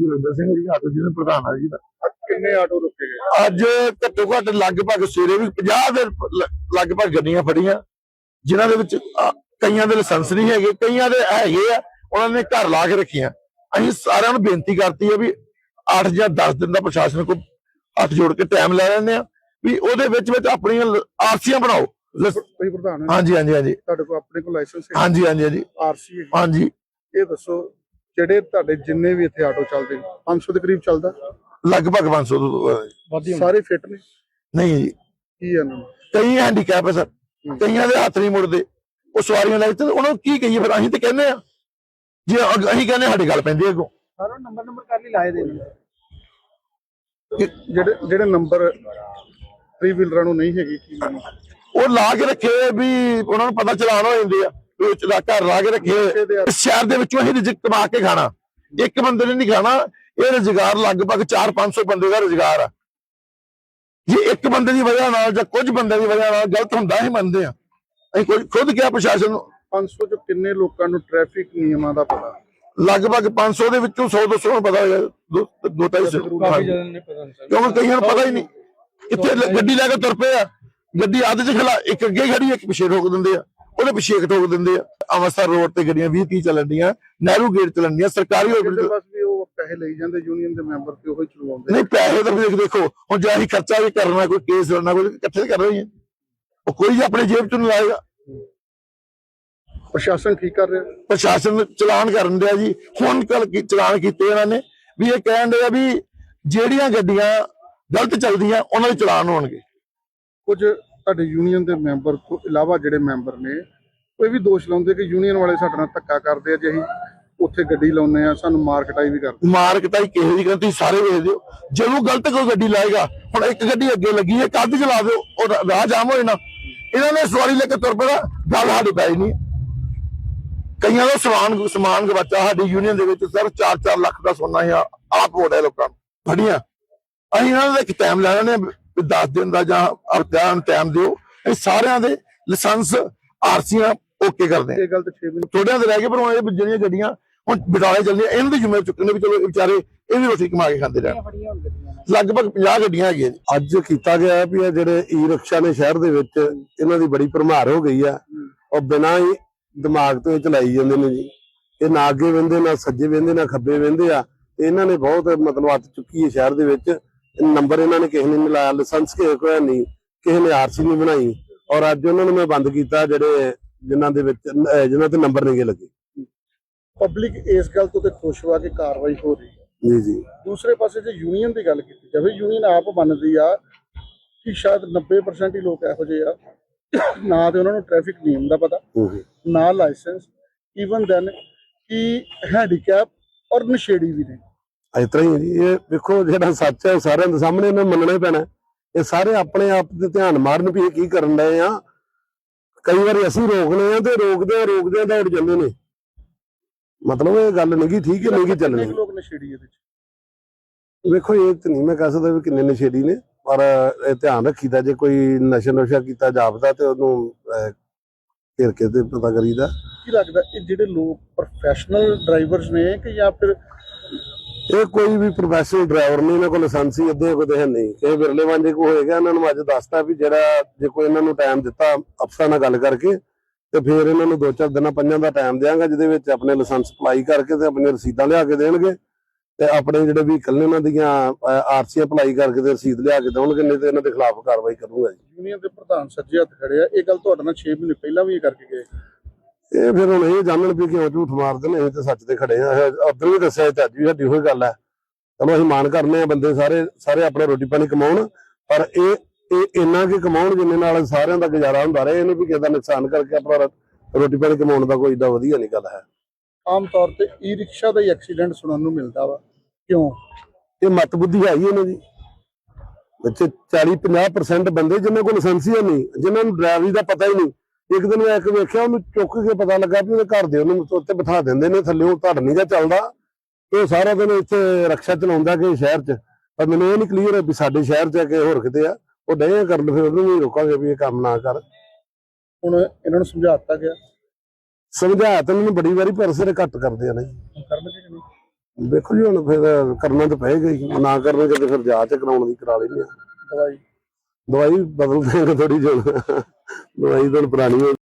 Gurinder Singh ji auto ਜੀ ਦੇ ਪ੍ਰਧਾਨ ਆ ਜੀ ਦਾ। ਕਿੰਨੇ ਆਟੋ ਰੁਕੇ ਗਏ? ਅੱਜ ਘੱਟੋ ਘੱਟ ਲਗਭਗ ਸਵੇਰੇ ਵੀ 50 ਦੇ ਲਗਭਗ ਗੱਡੀਆਂ ਫੜੀਆਂ ਜਿਨ੍ਹਾਂ ਦੇ ਵਿੱਚ ਕਈਆਂ ਦੇ ਲਾਇਸੈਂਸ ਨਹੀਂ ਹੈਗੇ ਕਈਆਂ ਦੇ ਹੈਗੇ ਆ ਉਹਨਾਂ ਨੇ ਘਰ ਲਾ ਕੇ ਰੱਖੀਆਂ। ਅਸੀਂ ਸਾਰਿਆਂ ਨੂੰ ਬੇਨਤੀ ਕਰਤੀ ਹੈ ਵੀ 8 ਜਾਂ 10 ਦਿਨ ਦਾ ਪ੍ਰਸ਼ਾਸਨ ਕੋਲ ਹੱਥ ਜੋੜ ਕੇ ਟਾਈਮ ਲੈ ਲੈਂਦੇ ਆ ਵੀ ਉਹਦੇ ਵਿੱਚ ਵਿੱਚ ਆਪਣੀਆਂ ਆਰਸੀਆਂ ਬਣਾਓ। ਹਾਂਜੀ ਹਾਂਜੀ ਹਾਂਜੀ। ਤੁਹਾਡੇ ਕੋਲ ਆਪਣੇ ਕੋਲ ਲਾਇਸੈਂਸ ਹੈ ਹਾਂਜੀ ਹਾਂਜੀ ਹਾਂਜੀ। ਆਰਸੀ ਹੈ ਹਾਂਜੀ। ਇਹ ਦੱਸੋ ਜਿਹੜੇ ਤੁਹਾਡੇ ਜਿੰਨੇ ਵੀ ਇੱਥੇ ਆਟੋ ਚੱਲਦੇ ਨੇ? 500 ਦੇ ਕਰੀਬ ਚੱਲਦਾ? ਲਗਭਗ 500 ਤੋਂ ਸਾਰੇ ਫਿੱਟ ਨੇ? ਨਹੀਂ। ਜੀ ਕੀ ਨੂੰ? ਕਈ ਹੈਂਡੀਕੈਪ ਹੈ ਸਰ। ਕਈਆਂ ਦੇ ਹੱਥ ਨਹੀਂ ਮੁੜਦੇ। ਉਹ ਸਵਾਰੀਆਂ ਲੈ ਤੇ ਉਹਨਾਂ ਨੂੰ ਕੀ ਕਹੀਏ ਫਿਰ? ਅਸੀਂ ਤੇ ਕਹਿੰਦੇ ਆ। ਜੇ ਅਗ- ਅਸੀਂ ਕਹਿੰਦੇ ਸਾਡੀ ਗੱਲ ਪੈਂਦੀ ਹੈ ਅੱਗੋਂ। ਸਾਰਾ ਨੰਬਰ ਨੰਬਰ ਕਰ ਲਈ ਲਾਏ ਦੇ ਜਿਹੜੇ ਜਿਹੜੇ ਨੰਬਰ 3 ਵੀਲਰਾਂ ਨੂੰ ਨਹੀਂ ਹੈਗੇ ਕੀ ਉਹ ਲਾ ਕੇ ਰੱਖੇ ਵੀ ਉਹਨਾਂ ਨੂੰ ਪਤਾ ਚਲਾਣ ਹੋ ਜਾਂਦੇ ਆ। ਘਰ ਲਾ ਕੇ ਰੱਖੇ ਹੋਏ। ਇਸ ਸ਼ਹਿਰ ਦੇ ਵਿੱਚੋਂ ਅਸੀਂ ਰਿਜਕ ਕਮਾ ਕੇ ਖਾਣਾ। ਇੱਕ ਬੰਦੇ ਨੇ ਨਹੀਂ ਖਾਣਾ। ਇਹ ਰੁਜ਼ਗਾਰ ਲਗਭਗ 4-500 ਬੰਦੇ ਦਾ ਰੁਜ਼ਗਾਰ ਆ। ਜੇ ਇੱਕ ਬੰਦੇ ਦੀ ਵਜ੍ਹਾ ਨਾਲ ਜਾਂ ਕੁਝ ਬੰਦੇ ਦੀ ਵਜ੍ਹਾ ਨਾਲ ਗਲਤ ਹੁੰਦਾ ਹੀ ਮੰਨਦੇ ਆ ਅਸੀਂ ਕੋਈ ਖੁਦ ਕਿਹਾ ਪ੍ਰਸ਼ਾਸਨ ਨੂੰ। 500 ਚ ਕਿੰਨੇ ਲੋਕਾਂ ਨੂੰ ਟ੍ਰੈਫਿਕ ਨਿਯਮਾਂ ਦਾ ਪਤਾ? ਲਗਭਗ 500 ਦੇ ਵਿੱਚੋਂ 100 200 ਨੂੰ ਪਤਾ ਹੋਇਆ। ਦੋ ਢਾਈ ਸੌ। ਹਾਂਜੀ। ਨੇ ਪਤਾ ਨਹੀਂ ਕਿਉਂਕਿ ਕਈਆਂ ਨੂੰ ਪਤਾ ਹੀ ਨਹੀਂ। ਕਿੱਥੇ ਗੱਡੀ ਲੈ ਕੇ ਤੁਰ ਪਏ ਆ। ਗੱਡੀ ਅੱਧ ਚ ਖਲਾ ਇੱਕ ਅੱਗੇ ਖੜੀ ਇੱਕ ਪਿੱਛੇ ਰੋਕ ਦਿੰਦੇ ਆ। ਉਹਦੇ ਪਿੱਛੇ ਇੱਕ ਠੋਕ ਦਿੰਦੇ ਆ। ਅੰਮ੍ਰਿਤਸਰ ਰੋਡ ਤੇ ਗੱਡੀਆਂ 20 30 ਚੱਲਣ ਦੀਆਂ ਨਹਿਰੂ ਗੇਟ ਚੱਲਣ ਦੀਆਂ ਸਰਕਾਰੀ hospital- ਬਸ ਵੀ ਉਹ ਪੈਸੇ ਲਈ ਜਾਂਦੇ ਯੂਨੀਅਨ ਦੇ ਮੈਂਬਰ ਤੇ ਉਹੀ ਚਲਵਾਉਂਦੇ ਨਹੀਂ ਪੈਸੇ ਤਾਂ ਦੇਖ ਦੇਖੋ ਹੁਣ ਜੇ ਅਸੀਂ ਖਰਚਾ ਵੀ ਕਰਨਾ ਕੋਈ ਕੇਸ ਲੜਨਾ ਕੋਈ ਇਕੱਠੇ ਕਰ ਰਹੇ ਹਾਂ ਉਹ ਕੋਈ ਆਪਣੇ ਜੇਬ ਚੋਂ ਨਹੀਂ ਲਾਏਗਾ। ਪ੍ਰਸ਼ਾਸਨ ਠੀਕ ਕਰ ਰਿਹਾ? ਪ੍ਰਸ਼ਾਸਨ ਚਲਾਨ ਕਰਨ ਦਿਆ ਜੀ। ਹੁਣ ਕੱਲ ਚਲਾਨ ਕੀਤੇ ਇਹਨਾਂ ਨੇ ਵੀ ਇਹ ਕਹਿਣ ਦੇ ਆ ਵੀ ਜਿਹੜੀਆਂ ਗੱਡੀਆਂ ਗਲਤ ਚੱਲਦੀਆਂ ਉਹਨਾਂ ਦੇ ਚਲਾਨ ਹੋਣਗੇ। ਕੁਝ ਤੁਹਾਡੇ ਯੂਨੀਅਨ ਦੇ ਮੈਂਬਰ ਤੋਂ ਇਲਾਵਾ ਜਿਹੜੇ ਮੈਂਬਰ ਨੇ ਉਹ ਵੀ ਦੋਸ਼ ਲਾਉਂਦੇ ਕਿ ਯੂਨੀਅਨ ਵਾਲੇ ਸਾਡੇ ਨਾਲ ਧੱਕਾ ਕਰਦੇ ਆ ਜੇ ਅਸੀਂ, ਉੱਥੇ ਗੱਡੀ ਲਾਉਂਦੇ ਆ, ਸਾਨੂੰ ਮਾਰਕਟਾਈ ਵੀ ਕਰਦੇ ਮਾਰ ਕਟਾਈ ਕਿਸੇ ਦੀ ਸਾਰੇ ਵੇਖ ਦਿਓ। ਜਦੋਂ ਗਲਤ ਕੋਈ ਗੱਡੀ ਲਾਏਗਾ, ਹੁਣ ਇੱਕ ਗੱਡੀ ਅੱਗੇ ਲੱਗੀ ਹੈ, ਕੱਦ ਚਲਾ ਦਿਓ, ਉਹ ਰਾਹ ਜਾਮ ਹੋ ਜਾਣਾ। ਇਹਨਾਂ ਨੇ ਸਵਾਰੀ ਲੈ ਕੇ ਤੁਰ ਪੈਣਾ, ਗੱਲ ਸਾਡੇ ਪੈ ਨਹੀਂ ਕਈਆਂ ਦਾ ਸਮਾਨ ਸਮਾਨ ਗਵਾਚਾ ਸਾਡੀ ਯੂਨੀਅਨ ਦੇ ਵਿੱਚ, ਸਰ 4-4 ਲੱਖ ਦਾ ਸੋਨਾ ਹੀ ਆਪ ਹੋ ਲੋਕਾਂ ਨੂੰ। ਫੜੀਆਂ। ਅਸੀਂ ਇਹਨਾਂ ਦਾ ਇੱਕ ਟਾਈਮ ਲੈ ਲੈਣੇ 10 ਦਿਨ ਦਾ ਜਾਂ ਹਫ਼ਤਿਆਂ ਨੂੰ ਟਾਈਮ ਦਿਓ। ਇਹ ਸਾਰਿਆਂ ਦੇ ਲਾਇਸੈਂਸ ਆਰਸੀਆਂ ਓਕੇ ਕਰਦੇ ਆ। ਇਹ ਗੱਲ ਤਾਂ 6 ਮਹੀਨੇ ਥੋੜਿਆਂ ਦੇ ਰਹਿ ਗਏ ਪਰ ਹੁਣ ਇਹ ਜਿਹੜੀਆਂ ਗੱਡੀਆਂ ਹੁਣ ਬਿਟਾਲੇ ਚੱਲਦੀਆਂ ਇਹਨਾਂ ਦੀ ਜ਼ਿੰਮੇਵਾਰੀ ਚੁੱਕਣੇ ਵੀ ਚਲੋ ਇਹ ਵਿਚਾਰੇ ਇਹ ਵੀ ਰੋਟੀ ਕਮਾ ਕੇ ਖਾਂਦੇ ਰਹਿਣ। ਲਗਭਗ 50 ਗੱਡੀਆਂ ਹੈਗੀਆਂ ਜੀ। ਅੱਜ ਕੀਤਾ ਗਿਆ ਹੈ ਵੀ ਇਹ ਜਿਹੜੇ ਈ ਰਿਕਸ਼ਾ ਨੇ ਸ਼ਹਿਰ ਦੇ ਵਿੱਚ ਇਹਨਾਂ ਦੀ ਬੜੀ ਭਰਮਾਰ ਹੋ ਗਈ ਆ। ਉਹ ਬਿਨਾਂ ਹੀ ਦਿਮਾਗ ਤੋਂ ਇਹ ਚਲਾਈ ਜਾਂਦੇ ਨੇ ਜੀ। ਇਹ ਨਾ ਅੱਗੇ ਵੰਦੇ ਨਾ ਸੱਜੇ ਵੰਦੇ ਨਾ ਖੱਬੇ ਵੰਦੇ ਆ। ਇਹਨਾਂ ਨੇ ਬਹੁਤ ਮਤਲਬ ਹੱਥ ਚੁੱਕੀ ਹੈ ਸ਼ਹਿਰ ਦੇ ਵਿੱਚ। ਨੰਬਰ ਇਹਨਾਂ ਨੇ ਕਿਸੇ ਨੇ ਨਹੀਂ ਲਾਇਆ ਲਾਇਸੈਂਸ ਕਿਸੇ ਕੋਲ ਨਹੀਂ ਕਿਸੇ ਨੇ ਆਰਸੀ ਨਹੀਂ ਬਣਾਈ ਔਰ ਅੱਜ ਉਹਨਾਂ ਨੂੰ ਮੈਂ ਬੰਦ ਕੀਤਾ ਜਿਹੜੇ ਜਿਨ੍ਹਾਂ ਦੇ ਵਿੱਚ ਜਿਨ੍ਹਾਂ ਤੇ ਨੰਬਰ ਨਹੀਂ ਗੇ ਲੱਗੇ। ਪਬਲਿਕ ਇਸ ਗੱਲ ਤੋਂ ਤੇ ਖੁਸ਼ ਹੋਆ ਕਿ ਕਾਰਵਾਈ ਹੋ ਰਹੀ ਹੈ। ਜੀ ਜੀ। ਦੂਸਰੇ ਪਾਸੇ ਜੇ ਯੂਨੀਅਨ ਦੀ ਗੱਲ ਕੀਤੀ ਜਾਵੇ ਯੂਨੀਅਨ ਆਪ ਮੰਨਦੀ ਆ ਕਿ ਸ਼ਾਇਦ 90% ਹੀ ਲੋਕ ਇਹੋ ਜਿਹੇ ਆ। ਨਾ ਤੇ ਉਹਨਾਂ ਨੂੰ ਟ੍ਰੈਫਿਕ ਨਿਯਮ ਦਾ ਪਤਾ। ਨਾ ਲਾਇਸੈਂਸ ਈਵਨ ਦੈਨ ਕਿ ਹੈਂਡੀਕੈਪ ਔਰ ਨਸ਼ੇੜੀ ਵੀ ਨੇ। ਇਸ ਤਰ੍ਹਾਂ ਹੀ ਹੈ ਜੀ। ਇਹ ਵੇਖੋ ਜਿਹੜਾ ਸੱਚ ਹੈ ਸਾਰਿਆਂ ਦੇ ਸਾਹਮਣੇ ਇਹਨਾਂ ਮੰਨਣਾ ਹੀ ਪੈਣਾ। ਇਹ ਸਾਰੇ ਆਪਣੇ ਆਪ ਤੇ ਧਿਆਨ ਮਾਰਨ ਵੀ ਇਹ ਕੀ ਕਰਨ ਡਏ ਆ। ਕਈ ਵਾਰੀ ਅਸੀਂ ਰੋਕਨੇ ਆ ਤੇ ਰੋਕਦੇ ਆ ਰੋਕਦੇ ਆ ਦੌੜ ਜਾਂਦੇ ਨੇ। ਮਤਲਬ ਇਹ ਗੱਲ ਨਹੀਂ ਠੀਕ ਹੈ ਨਹੀਂ ਚੱਲਣੀ। ਲੋਕ ਨਸ਼ੇੜੀ ਇਹਦੇ ਚ ਵੇਖੋ ਇਹ ਤੇ ਨਹੀਂ ਮੈਂ ਕਹਿ ਸਕਦਾ ਵੀ ਕਿੰਨੇ ਨਸ਼ੇੜੀ ਨੇ ਪਰ ਇਹ ਧਿਆਨ ਰੱਖੀਦਾ ਜੇ ਕੋਈ ਨਸ਼ਾ ਨੁਸ਼ਾ ਕੀਤਾ ਜਾਪਦਾ ਤੇ ਉਹਨੂੰ ਘੇਰ ਕੇ ਤੇ ਪਤਾ ਕਰੀਦਾ। ਕੀ ਲੱਗਦਾ ਇਹ ਜਿਹੜੇ ਲੋਕ ਪ੍ਰੋਫੈਸ਼ਨਲ ਡਰਾਈਵਰਸ ਨੇ ਕਿ ਜਾਂ ਫਿਰ ਇਹ ਕੋਈ ਵੀ ਪ੍ਰੋਫੈਸ਼ਨਲ ਡਰਾਈਵਰ ਨਹੀਂ, ਇਹਨਾਂ ਕੋਲ ਲਾਇਸੈਂਸ ਹੀ ਅੱਧੇ ਕੋਲ ਹੈ ਨਹੀਂ। ਇਹ ਵਿਰਲੇ ਵਾਂਝੇ ਕੋ ਹੋਏਗਾ ਇਹਨਾਂ ਨੂੰ ਅੱਜ ਦੱਸਤਾ ਵੀ ਜਿਹੜਾ ਜੇ ਕੋਈ ਇਹਨਾਂ ਨੂੰ ਟਾਈਮ ਦਿੱਤਾ ਅਫਸਰਾਂ ਨਾਲ ਗੱਲ ਕਰਕੇ ਤੇ ਫਿਰ ਇਹਨਾਂ ਨੂੰ ਦੋ ਚਾਰ ਦਿਨਾਂ ਪੰਜਾਂ ਦਾ ਟਾਈਮ ਦਿਆਂਗਾ, ਜਿਹਦੇ ਵਿੱਚ ਆਪਣੇ ਲਾਇਸੈਂਸ ਅਪਲਾਈ ਕਰਕੇ ਤੇ ਆਪਣੀਆਂ ਰਸੀਦਾਂ ਲਿਆ ਕੇ ਦੇਣਗੇ ਤੇ ਆਪਣੇ ਜਿਹੜੇ ਵਹੀਕਲ ਨੇ ਉਹਨਾਂ ਦੀਆਂ ਆਰਸੀ ਅਪਲਾਈ ਕਰਕੇ ਤੇ ਰਸੀਦ ਲਿਆ ਕੇ ਦੇਣਗੇ, ਨਹੀਂ ਤੇ ਇਹਨਾਂ ਦੇ ਖਿਲਾਫ ਕਾਰਵਾਈ ਕਰੂੰਗਾ ਜੀ। ਯੂਨੀਅਨ ਦੇ ਪ੍ਰਧਾਨ ਸੱਜੇ ਹੱਥ ਖੜੇ ਆ। ਇਹ ਗੱਲ ਤੁਹਾਡੇ ਨਾਲ 6 ਮਹੀਨੇ ਪਹਿਲਾਂ ਵੀ ਇਹ ਕਰਕੇ ਗਏ। ਇਹ ਫਿਰ ਹੁਣ ਇਹ ਜਾਣਨ ਵੀ ਕਿਉਂ ਝੂਠ ਮਾਰਦੇ ਨੇ ਅਸੀਂ ਤੇ ਸੱਚ ਤੇ ਖੜੇ ਆ। ਉਧਰ ਵੀ ਦੱਸਿਆ ਤੇ ਅੱਜ ਵੀ ਸਾਡੀ ਉਹੀ ਗੱਲ ਹੈ ਚਲੋ ਅਸੀਂ ਮਾਣ ਕਰਨੇ ਆ ਬੰਦੇ ਸਾਰੇ ਸਾਰੇ ਆਪਣਾ ਰੋਟੀ ਪਾਣੀ ਕਮਾਉਣ ਪਰ ਇਹ ਇਹ ਇੰਨਾ ਕਿ ਕਮਾਉਣ ਜਿੰਨੇ ਨਾਲ ਸਾਰਿਆਂ ਦਾ ਗੁਜ਼ਾਰਾ ਹੁੰਦਾ ਰਹੇ ਇਹਨੂੰ ਵੀ ਕਿਸੇ ਦਾ ਨੁਕਸਾਨ ਕਰਕੇ ਆਪਣਾ ਰੋਟੀ ਪਾਣੀ ਕਮਾਉਣ ਦਾ ਕੋਈ ਏਡਾ ਵਧੀਆ ਨਹੀਂ ਗੱਲ ਹੈ। ਆਮ ਤੌਰ ਤੇ ਈ ਰਿਕਸ਼ਾ ਦਾ ਹੀ ਐਕਸੀਡੈਂਟ ਸੁਣਨ ਨੂੰ ਮਿਲਦਾ ਵਾ। ਕਿਉਂ? ਇਹ ਮਤ ਬੁੱਧੀ ਹੈ ਹੀ ਇਹਨਾਂ ਦੀ ਵਿੱਚ 40 50% ਬੰਦੇ ਜਿਨ੍ਹਾਂ ਕੋਲ ਲਾਇਸੈਂਸ ਹੀ ਨਹੀਂ ਜਿਨ੍ਹਾਂ ਨੂੰ ਡਰਾਈਵਰੀ ਦਾ ਪਤਾ ਹੀ ਨਹੀਂ ਇੱਕ ਦਿਨ ਮੈਂ ਇੱਕ ਵੇਖਿਆ ਉਹਨੂੰ ਚੁੱਕ ਕੇ ਪਤਾ ਲੱਗਾ ਵੀ ਉਹਦੇ ਘਰ ਦੇ ਉਹਨੂੰ ਉੱਤੇ ਬਿਠਾ ਦਿੰਦੇ ਨੇ ਥੱਲੇ ਉਹ ਧੜ ਨਹੀਂ ਜਾ ਚੱਲਦਾ। ਤੇ ਉਹ ਸਾਰਾ ਦਿਨ ਇੱਥੇ ਰਕਸ਼ਾ ਚਲਾਉਂਦਾ ਕਿ ਸ਼ਹਿਰ 'ਚ। ਪਰ ਮੈਨੂੰ ਇਹ ਨਹੀਂ ਕਲੀਅਰ ਵੀ ਸਾਡੇ ਸ਼ਹਿਰ 'ਚ ਕਿ ਹੋਰ ਕਿਤੇ ਆ। ਉਹ ਡਏ ਕਰਨ ਫਿਰ ਉਹਨੂੰ ਵੀ ਰੋਕਾਂਗੇ ਵੀ ਇਹ ਕੰਮ ਨਾ ਕਰ। ਹੁਣ ਇਹਨਾਂ ਨੂੰ ਸਮਝਾਤਾ ਗਿਆ? ਸਮਝਾਇਆ ਤਾਂ ਮੈਨੂੰ ਬੜੀ ਵਾਰੀ ਪਰ ਸਿਰ ਘੱਟ ਕਰਦੇ ਆ ਨਾ ਜੀ। ਕਰਨਗੇ ਕਿ ਨਹੀਂ? ਦੇਖੋ ਜੀ ਹੁਣ ਫਿਰ ਕਰਨਾ ਤਾਂ ਪਏਗਾ ਹੀ। ਨਾ ਕਰਨਗੇ ਤੇ ਫਿਰ ਜਾਂਚ ਕਰਾਉਣ ਦੀ ਕਰਾ ਲੈਂਦੇ ਆ। ਦਵਾਈ? ਦਵਾਈ ਬਦਲ ਦੇਣ ਥੋੜੀ ਜਿਹੀ। ਦਵਾਈ ਤਾਂ ਹੁਣ ਪੁਰਾਣੀ ਹੋ